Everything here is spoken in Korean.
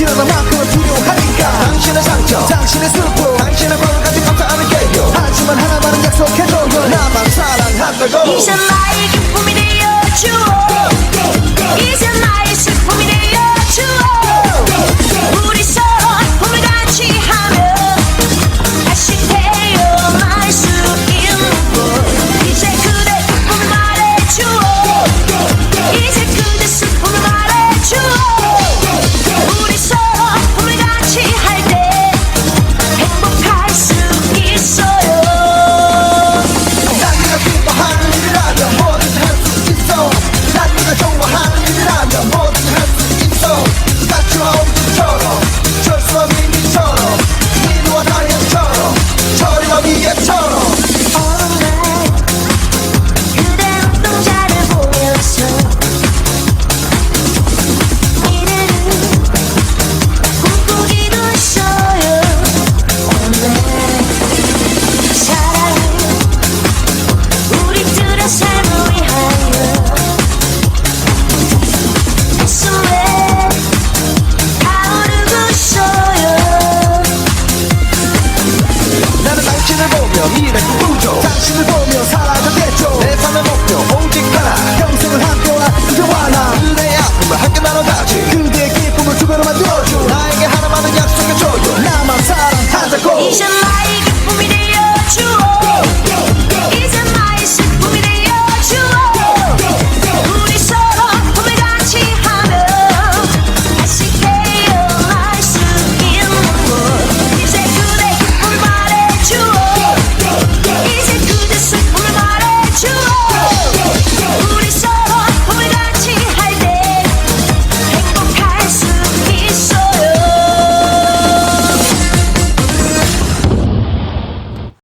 지나다 만큼을 두려워하니까. 당신의 상처 당신의 숨